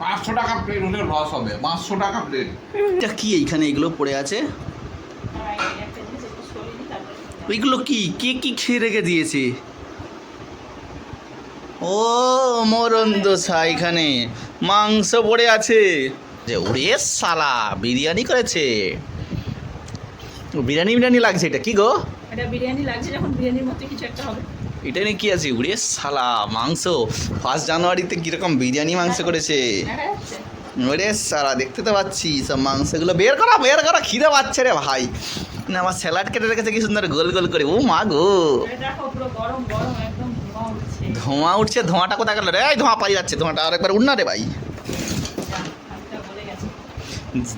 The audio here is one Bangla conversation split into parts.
পাঁচশো টাকা প্লেট হলে লস হবে। পাঁচশো টাকা প্লেট এটা কি এইখানে এগুলো পড়ে আছে? ওইগুলো কি? কে কি খেয়ে রেখে দিয়েছে? ও মরন্দ এখানে। মাংস পড়ে আছে। যে ওরে সালা বিরিয়ানি করেছে। ও, বিরিয়ানি বিরিয়ানি লাগছে এটা কি গো? এটা বিরিয়ানি লাগছে যখন বিরিয়ানির মতো কিছু একটা হবে। এটা নিয়ে কি আছে? উড়ে সালা মাংস। ফার্স্ট জানুয়ারিতে কীরকম বিরিয়ানি মাংস করেছে? ওরে সারা দেখতে তো পাচ্ছি সব মাংসগুলো বের করা বের করা খিদে পাচ্ছে রে ভাই। না আমার স্যালাড কেটে রেখেছে কি সুন্দর গোল গোল করে। ও মা গো। ধোঁয়া উঠছে। ধোঁয়াটা কোথায় গেল রে? ধোঁয়া পাই যাচ্ছে ধোঁয়াটা আরেকবার উঠ না রে ভাই।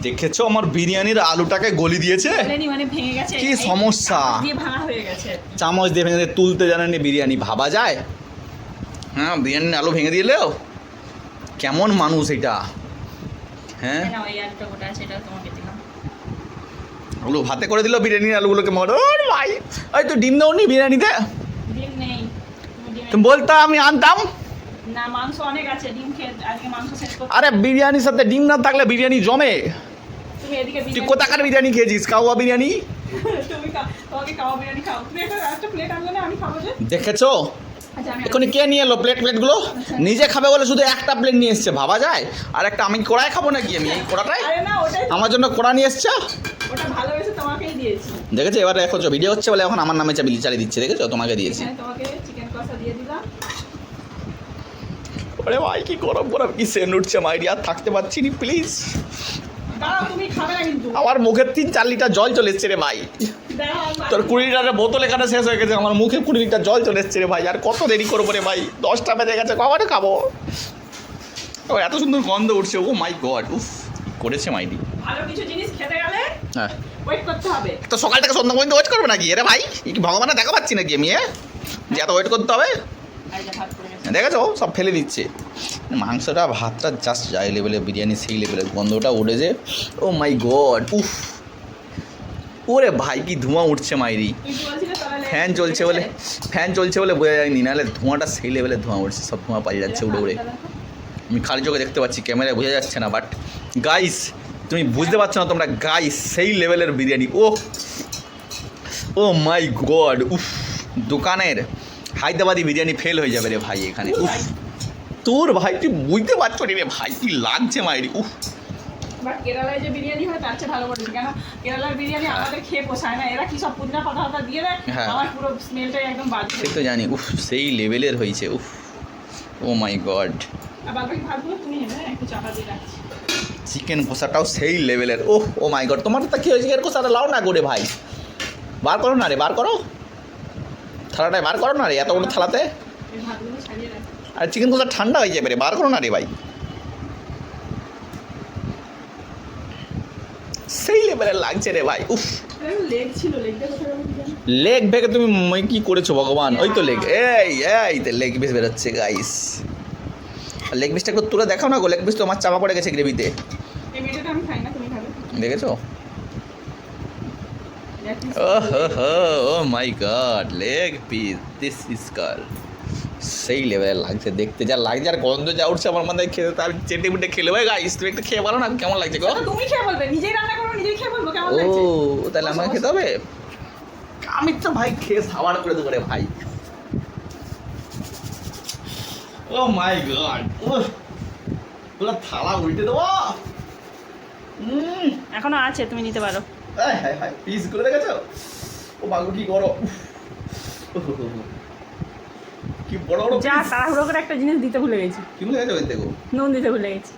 দেখেছ? আমার বিরিয়ানির আলুটাকে গলি দিয়েছে? মানে কি সমস্যা? চামচ দিয়ে ভাঙা তুলতে জানেনি বিরিয়ানি ভাবা যায়? হ্যাঁ বিরিয়ানির আলু ভেঙে দিলেও কেমন মানুষ এটা? হ্যাঁ? আলু ভাতে করে দিল বিরিয়ানির আলুগুলোকে মর ওর ভাই। ওই তো ডিম দাও নি বিরিয়ানিতে তুমি ডিম তুমি বলতো আমি আনতাম? না মাংস অনেক আছে ডিম খেয়ে আজকে মাংস শেষ করতে আরে বিরিয়ানির সাথে ডিম না থাকলে বিরিয়ানি জমে। তুমি এদিকে তুই কোথাকার বিরিয়ানি খেয়েছিস? কাউয়া বিরিয়ানি? তুমি তোমাকে খাওয়া বিরিয়ানি খাও। তুমি একটা একটা প্লেট আনলে না আমি খাব যে। দেখেছ? আচ্ছা এখনই কে নিয়ে এলো প্লেট প্লেটগুলো নিজে খাবে বলে শুধু একটা প্লেট নিয়ে এসছে ভাবা যায়? আর একটা আমি কড়াই খাব নাকি আমি? এই কড়াটাই? আমার জন্য কড়া নিয়ে এসছো? দেখেছ? এবার দেখো ভিডিও হচ্ছে বলে এখন আমার নামে চাবিলি চালিয়ে দিচ্ছে দেখেছ? তোমাকে দিয়েছি। তোমাকে চিকেন কষা দিয়ে দিলাম। আরে ভাই কি গরম গরম কি সেন্ট উঠছে মাইরি আর থাকতে পারছি নি প্লিজ আমার মুখের তিন চার লিটার জল চলে এসছে রে ভাই। তোর কুড়ি লিটারের বোতল এখানে শেষ হয়ে গেছে আমার মুখে কুড়ি লিটার জল চলে এসছে রে ভাই আর কত দেরি করব রে ভাই? দশটা বেজে গেছে কখন খাব? ও এত সুন্দর গন্ধ উঠছে ও মাই গড উফ করেছে মাইরি ভালো কিছু জিনিস খেতে গেলে হ্যাঁ। ওয়েট করতে হবে। তো সকাল থেকে সন্ধ্যা পর্যন্ত ওয়েট করবে নাকি? রে ভাই কি ভগবানে দেখা পাচ্ছি নাকি আমি এ? যে এত ওয়েট করতে হবে? আর যে ভাত করে গেছে দেখেছ সব ফেলে দিচ্ছে। মাংসটা, ভাতটা জাস্ট যাই লেভেলে বিরিয়ানি সেই লেভেলের গন্ধটা উঠেছে ও মাই গড উফ। ওরে ভাই, কি ধোঁয়া উঠছে মাইরি। ফ্যান চলছে বলে ফ্যান চলছে বলে বোঝা যায়নি, নাহলে ধোঁয়াটা সেই লেভেলে ধোঁয়া উঠছে, সব ধোঁয়া পালিয়ে যাচ্ছে উড়ে উড়ে। আমি খালি চোখে দেখতে পাচ্ছি ক্যামেরায় বোঝা যাচ্ছে না বাট গাইস তুমি বুঝতে পারছ না তোমরা গাইস সেই লেভেলের বিরিয়ানি ও ও মাই গড উফ, দোকানের হায়দ্রাবাদি বিরিয়ানি ফেল হয়ে যাবে রে ভাই এখানে। উফ তোর ভাই তুই বুঝতে পারছ রে ভাই কি লাগছে মাইরি উফ। বাট কেরালায় যে বিরিয়ানি হয় তার চেয়ে ভালো করেছে কেন কেরালার বিরিয়ানি আমাদের খেয়ে পোষায় না। এরা কি সব পুদিনা পাতা পাতা দিয়ে দেয়? হ্যাঁ। আমার পুরো স্মেলটাই একদম বাদ সে তো জানি উফ সেই লেভেলের হয়েছে উফ। ও মাই গড চিকেন কষাটাও সেই লেভেলের ওহ ও মাই গড তোমার তো কি হয়েছে? চিকেন কষাটা লাও না করে ভাই। বার করো না রে বার করো। থালাটায় বার করো না রে এত বড় থালাতে? আর চিকেন কষা ঠান্ডা হয়ে যাবে রে বার করো না রে ভাই। সেই লেভেলের লাগছে রে ভাই উফ। লেগ ভেঙে তুমি মই কি করেছ ভগবান? ওই তো লেগ এই এই তো লেগ পিস বেরোচ্ছে গাইস লেগ পিসটা একটু তুলে দেখাও না গো লেগ পিস তো আমার চাপা পড়ে গেছে গ্রেভিতে দেখেছ? Oh my god, leg piece. This is called. সেই লেভেলের লাগছে দেখতে যা লাগছে আর গন্ধ যা উঠছে আমার মধ্যে খেতে তার চেটে মুটে খেলে। ভাই গাইস তুমি একটু খেয়ে বলো না কেমন লাগছে গো? তুমি খেয়ে বলবে নিজেই রান্না করব নিজেই খেয়ে বলব কেমন ও তাহলে আমাকে খেতে হবে? আমি তো ভাই খেয়ে সাবার করে দেবো রে ভাই। ও মাই গড পুরো থালা উল্টে দেবো। হুম এখনও আছে তুমি নিতে পারো। হায় হায় হায় পিস করে দেখেছ? ও বাবু কি করো কি বড় বড় যা। তাড়াহুড়ো করে একটা জিনিস দিতে ভুলে গেছি। কি বলে গেছো দেখো? নুন দিতে ভুলে গেছি।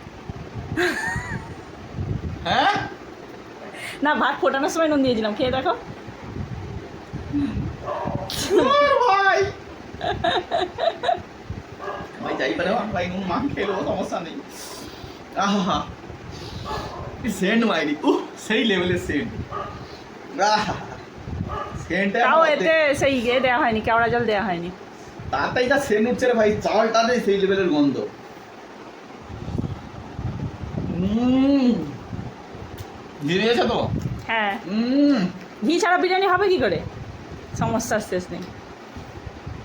হ্যাঁ? না ভাত ফোটানোর সময় নুন দিয়েছিলাম খেয়ে দেখো। ভাই! ভাই যাই পারে ভাই নুন মাখ খেলো সমস্যা নেই। আহা সেন্ট মাইরি। উহ সেই লেভেলের সেন্ট সেন্টটা তাও এতে সেই ইয়ে দেওয়া হয়নি কেওড়া জল দেওয়া হয়নি। তাড়াতাড়ি যা সেন্ট উঠছে রে ভাই চালটাতে সেই লেভেলের গন্ধ। দিয়ে দিয়েছে তো। হ্যাঁ। ঘি ছাড়া বিরিয়ানি হবে কি করে? সমস্যার শেষ নেই।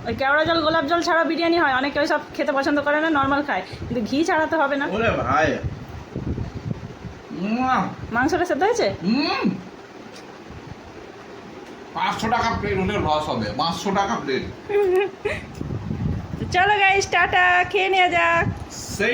ওই কেওড়া জল গোলাপ জল ছাড়া বিরিয়ানি হয় অনেকে ওই সব খেতে পছন্দ করে না নর্মাল খায়। কিন্তু ঘি ছাড়া তো হবে না। ওরে ভাই। মাংসটা সেদ্ধ হয়েছে। পাঁচশো টাকা প্লেট হলে লস হবে পাঁচশো টাকা প্লেট চলো গাইস টাটা খেয়ে নেওয়া যাক। সেই